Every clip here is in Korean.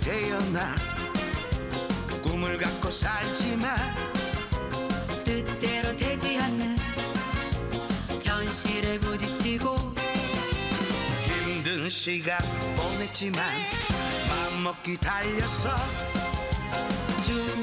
태어나 꿈을 갖고 살지만 뜻대로 되지 않는 현실에 부딪히고 힘든 시간 보냈지만 맘먹기 달려서 주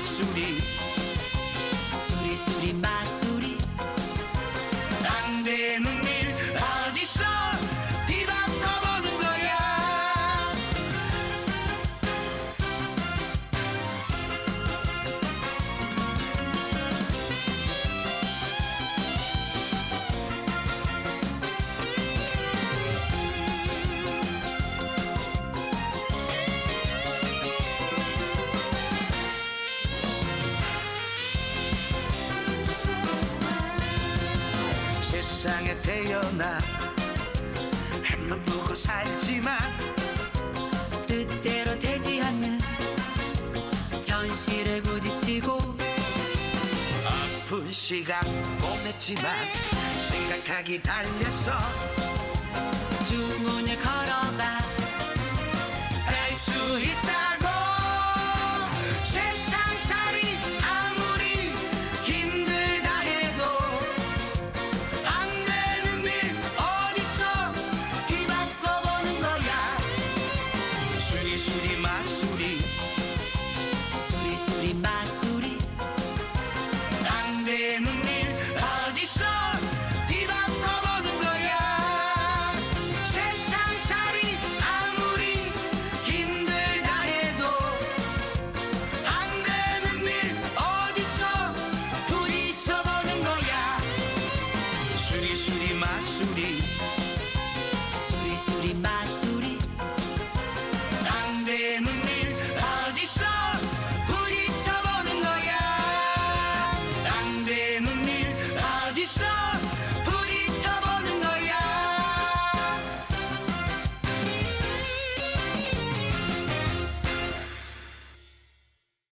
마수리 수리수리 마수리 안 되는 일 세상에 태어나 한눈 보고 살지만 뜻대로 되지 않는 현실에 부딪히고 아픈 시간 보냈지만 생각하기 달렸어 주문을 걸